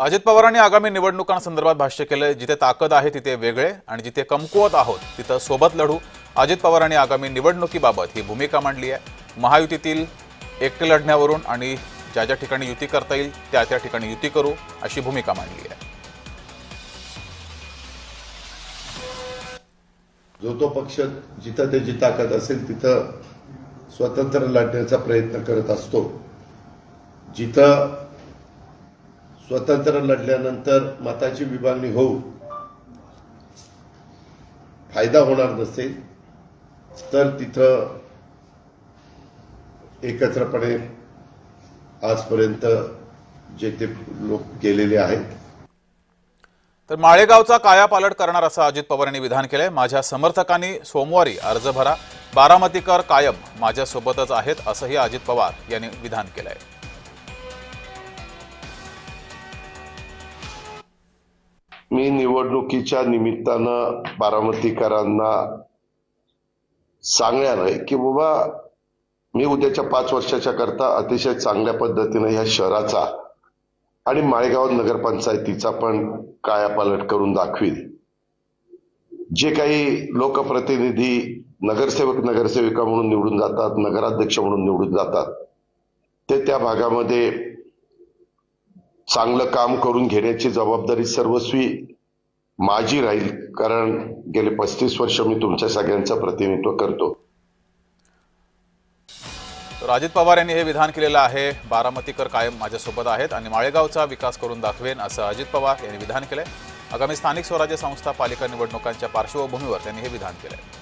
अजित पवारांनी आगामी निवडणुकांसंदर्भात भाष्य केलं जिथे ताकद आहे तिथे वेगळे आणि जिथे कमकुवत आहोत तिथं सोबत लढू. अजित पवारांनी आगामी निवडणुकीबाबत ही भूमिका मांडली आहे. महायुतीतील एकटे लढण्यावरून आणि ज्या ज्या ठिकाणी युती करता येईल त्या त्या ठिकाणी युती करू अशी भूमिका मांडली आहे. जो तो पक्ष जिथं त्याची ताकद असेल तिथं स्वतंत्र लढण्याचा प्रयत्न करत असतो. जिथं स्वतंत्र लढल्यानंतर मताची विभागणी होऊ फायदा होणार नसेल तर तिथं एकत्रपणे आजपर्यंत जे ते लोक गेलेले आहेत. तर माळेगावचा कायापालट करणार असं अजित पवार यांनी विधान केलंय. माझ्या समर्थकांनी सोमवारी अर्ज भरा. बारामतीकर कायम माझ्यासोबतच आहेत असंही अजित पवार यांनी विधान केलंय. मी निवडणुकीच्या निमित्तानं बारामतीकरांना सांगणार आहे की बाबा मी उद्याच्या पाच वर्षाच्या करता अतिशय चांगल्या पद्धतीनं ह्या शहराचा आणि माळेगाव नगरपंचायतीचा पण कायापालट करून दाखवील जे काही लोकप्रतिनिधी नगरसेवक नगरसेविका म्हणून निवडून जातात नगराध्यक्ष म्हणून निवडून जातात ते त्या भागामध्ये चांगलं काम करून घेण्याची जबाबदारी सर्वस्वी माझी राहील कारण गेले पस्तीस वर्ष मी तुमच्या सगळ्यांचं प्रतिनिधित्व करतो. राजित अजित पवार यांनी हे विधान केलेलं आहे. बारामतीकर कायम माझ्यासोबत आहेत आणि माळेगावचा विकास करून दाखवेन असं अजित पवार यांनी विधान केलंय. आगामी स्थानिक स्वराज्य संस्था पालिका निवडणुकांच्या पार्श्वभूमीवर त्यांनी हे विधान केलंय.